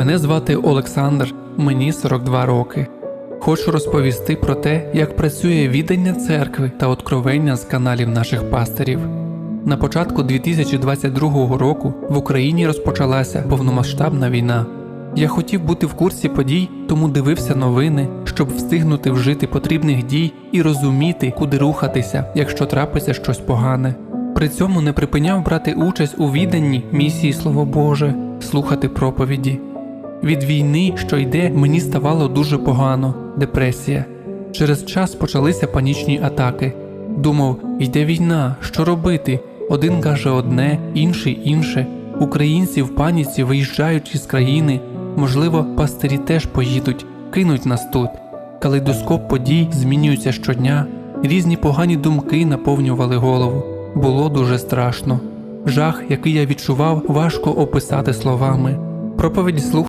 Мене звати Олександр, мені 42 роки. Хочу розповісти про те, як працює віддання церкви та откровення з каналів наших пастирів. На початку 2022 року в Україні розпочалася повномасштабна війна. Я хотів бути в курсі подій, тому дивився новини, щоб встигнути вжити потрібних дій і розуміти, куди рухатися, якщо трапиться щось погане. При цьому не припиняв брати участь у відданні місії Слово Боже, слухати проповіді. Від війни, що йде, мені ставало дуже погано, депресія. Через час почалися панічні атаки. Думав, йде війна, що робити? Один каже одне, інший інше. Українці в паніці виїжджають із країни. Можливо, пастирі теж поїдуть, кинуть нас тут. Калейдоскоп подій змінюється щодня. Різні погані думки наповнювали голову. Було дуже страшно. Жах, який я відчував, важко описати словами. Проповідь слух